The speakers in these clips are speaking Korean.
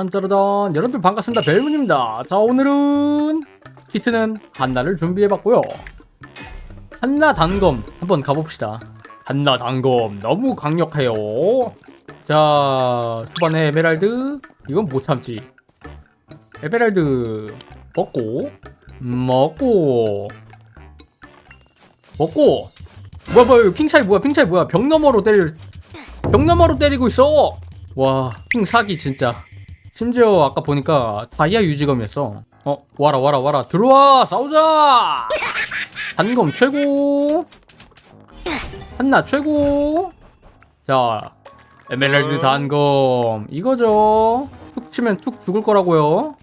짠짜라단 여러분들 반갑습니다. 벨문입니다. 자 오늘은 키트는 한나를 준비해봤고요. 한나 단검 한번 가봅시다. 한나 단검 너무 강력해요. 자 초반에 에메랄드. 이건 못 참지. 에메랄드 먹고 먹고 먹고. 뭐야 뭐야 핑 차이 뭐야 핑 차이 뭐야? 벽 너머로 때릴 벽 너머로 때리고 있어. 와 핑 사기 진짜 심지어 아까 보니까 다이아 유지검이었어. 어 와라 와라 와라. 들어와! 싸우자! 단검 최고! 한나 최고! 자 에메랄드 단검. 이거죠. 툭 치면 툭 죽을 거라고요.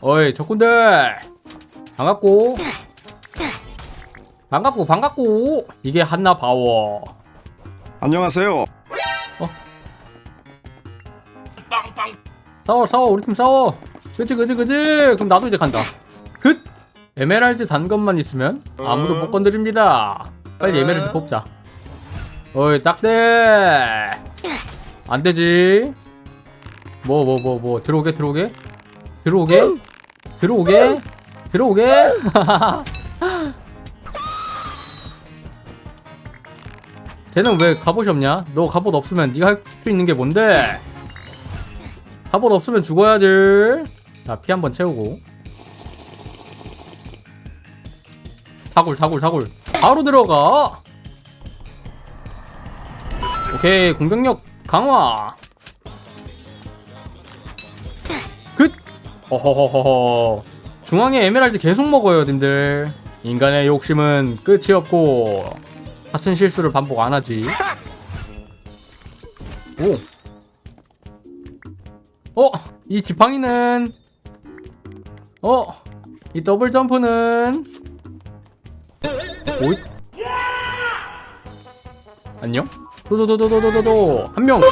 어이 적군들! 반갑고. 반갑고 반갑고. 이게 한나 바워. 안녕하세요. 싸워 싸워. 우리 팀 싸워. 그치 그치 그치. 그럼 나도 이제 간다. 긋 에메랄드 단검만 있으면 아무도 못 건드립니다. 빨리 에메랄드 뽑자. 어이 딱대! 안되지. 뭐 뭐 뭐 뭐. 들어오게 들어오게. 들어오게? 들어오게? 들어오게? 쟤는 왜 갑옷이 없냐? 너 갑옷 없으면 네가 할 수 있는 게 뭔데? 갑옷 없으면 죽어야지. 자, 피 한 번 채우고. 다굴, 다굴, 다굴. 바로 들어가. 오케이, 공격력 강화. 끝. 어허허허허. 중앙에 에메랄드 계속 먹어요, 님들. 인간의 욕심은 끝이 없고 같은 실수를 반복 안 하지. 오. 어, 이 지팡이는 어, 이 더블 점프는 오이 안녕? 도도도도도도도도 한명 끝!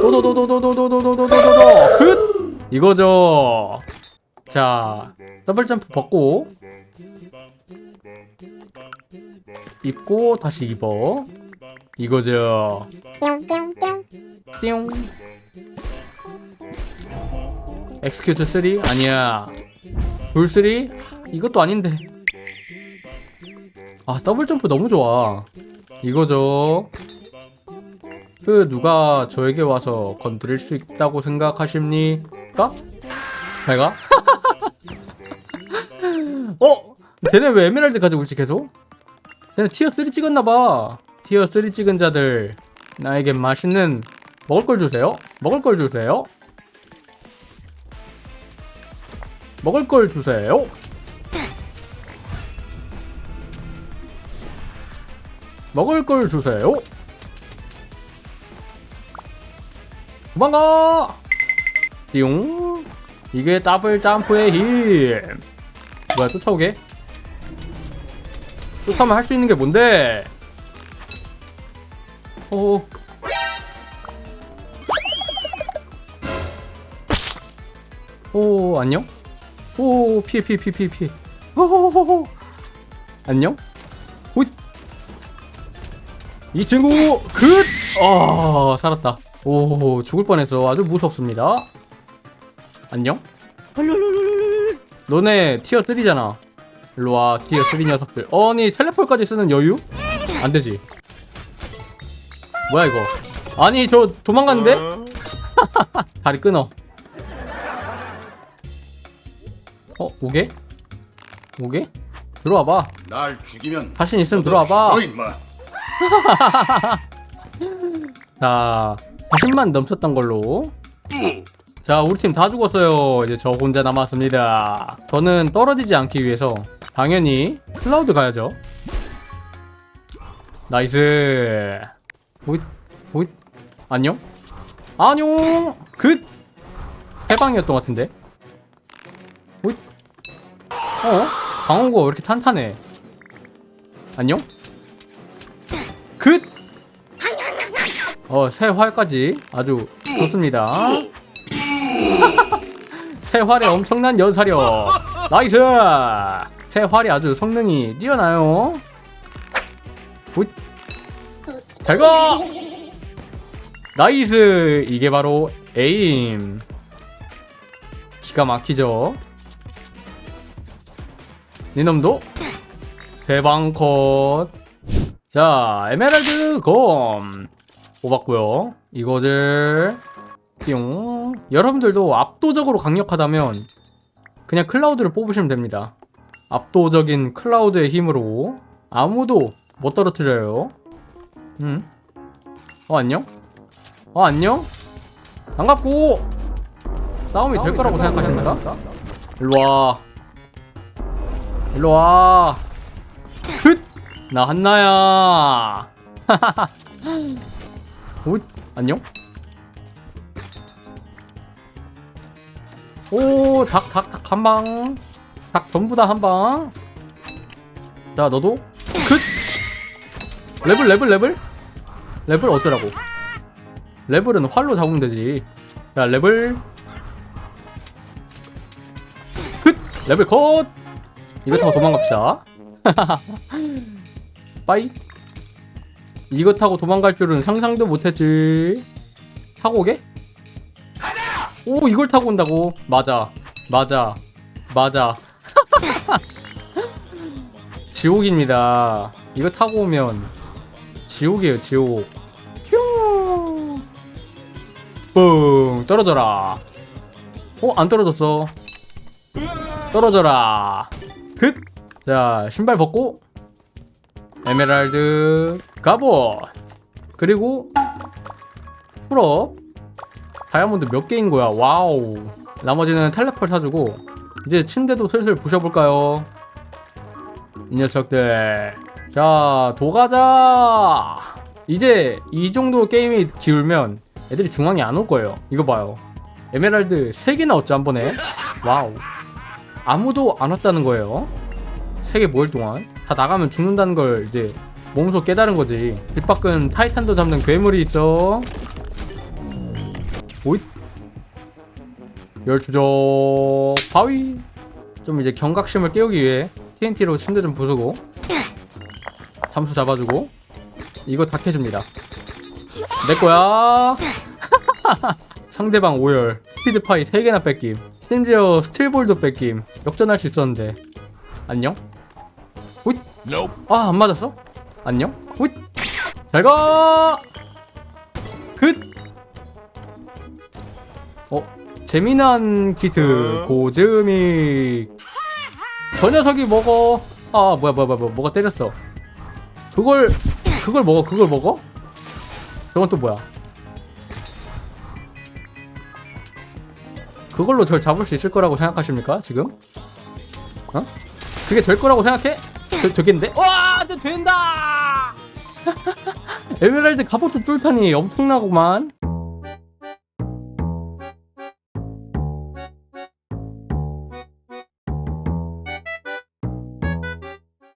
도도도도도도도도도도도도 끝! 이거죠. 자, 더블 점프 벗고 입고 다시 입어. 이거죠. 띵. 엑스큐트 3? 아니야. 불 3? 이것도 아닌데. 아, 더블 점프 너무 좋아. 이거죠. 그 누가 저에게 와서 건드릴 수 있다고 생각하십니까? 제가? 어? 쟤네 왜 에메랄드 가지고 있지 계속? 쟤네 티어 3 찍었나봐. 티어 3 찍은 자들 나에게 맛있는 먹을 걸 주세요. 먹을 걸 주세요. 먹을 걸 주세요. 먹을 걸 주세요. 도망가! 띠용. 이게 더블 점프의 힘. 뭐야, 쫓아오게? 쫓아오면 할 수 있는 게 뭔데? 오. 오, 안녕? 오, 피해, 피해, 피해, 피해, 피해. 호호호호. 안녕? 호잇. 이 친구, 굿! 아, 살았다. 오, 죽을 뻔했어. 아주 무섭습니다. 안녕? 너네 티어 3잖아. 일로와, 티어 3 녀석들. 아니, 텔레폴까지 쓰는 여유? 안 되지. 뭐야, 이거. 아니, 저 도망갔는데? 다리 끊어. 오게? 오게? 들어와봐. 날 죽이면 자신 있으면 들어와봐. 죽어, 임마. 자, 40만 넘쳤던 걸로. 자, 우리 팀 다 죽었어요. 이제 저 혼자 남았습니다. 저는 떨어지지 않기 위해서 당연히 클라우드 가야죠. 나이스. 보잇, 보잇. 안녕? 안녕! 굿! 해방이었던 것 같은데? 어? 방어구가 왜 이렇게 탄탄해? 안녕? 굿! 어, 새 활까지 아주 좋습니다. 새 활의 엄청난 연사력. 나이스! 새 활이 아주 성능이 뛰어나요. 굿. 잘 가! 나이스! 이게 바로 에임. 기가 막히죠 니놈도? 세방컷. 자 에메랄드 검. 뽑았고요. 이거들 뿅 여러분들도 압도적으로 강력하다면 그냥 클라우드를 뽑으시면 됩니다. 압도적인 클라우드의 힘으로 아무도 못 떨어뜨려요. 음. 어 안녕? 어 안녕? 반갑고. 싸움이 될 거라고 생각하십니까? 일로와 일로와. 나 한나야. 오 안녕? 오 닭 닭 닭 한 방. 닭 전부 다 한 방. 자 너도? 긋 레벨 레벨 레벨? 레벨 어쩌라고? 레벨은 활로 잡으면 되지. 자 레벨. 굿 레벨 컷 이거 타고 도망갑시다. 빠이. 이거 타고 도망갈 줄은 상상도 못했지. 타고 오게? 오 이걸 타고 온다고? 맞아. 맞아. 맞아. 지옥입니다. 이거 타고 오면 지옥이에요 지옥. 뿅뿡 떨어져라. 어 안 떨어졌어. 떨어져라 굿자 신발 벗고 에메랄드 갑옷 그리고 풀업 다이아몬드 몇 개인 거야? 와우. 나머지는 텔레폴 사주고 이제 침대도 슬슬 부셔볼까요? 이 녀석들. 자 도가자. 이제 이 정도 게임이 기울면 애들이 중앙에 안 올 거예요. 이거 봐요. 에메랄드 3개나 얻죠 한 번에. 와우 아무도 안 왔다는 거예요. 3개 모일 동안? 다 나가면 죽는다는 걸 이제 몸소 깨달은 거지. 뒷밖은 타이탄도 잡는 괴물이 있어 오잇. 열추적 바위. 좀 이제 경각심을 깨우기 위해 TNT로 침대 좀 부수고 잠수 잡아주고 이거 다 캐줍니다. 내 거야. 상대방 오열. 스피드파이 3개나 뺏김 심지어 스틸볼도 뺏김. 역전할 수 있었는데. 안녕? 오잇 아안 맞았어? 안녕? 오잇 잘가! 굿! 어 재미난 키트 고즈믹 저 녀석이 먹어. 아 뭐야 뭐야 뭐야, 뭐가 때렸어? 그걸 그걸 먹어 그걸 먹어? 저건 또 뭐야 그걸로 절 잡을 수 있을 거라고 생각하십니까 지금? 어? 그게 될 거라고 생각해? 되, 되겠는데? 와 되- 된다! 에메랄드 갑옷도 뚫다니 엄청나구만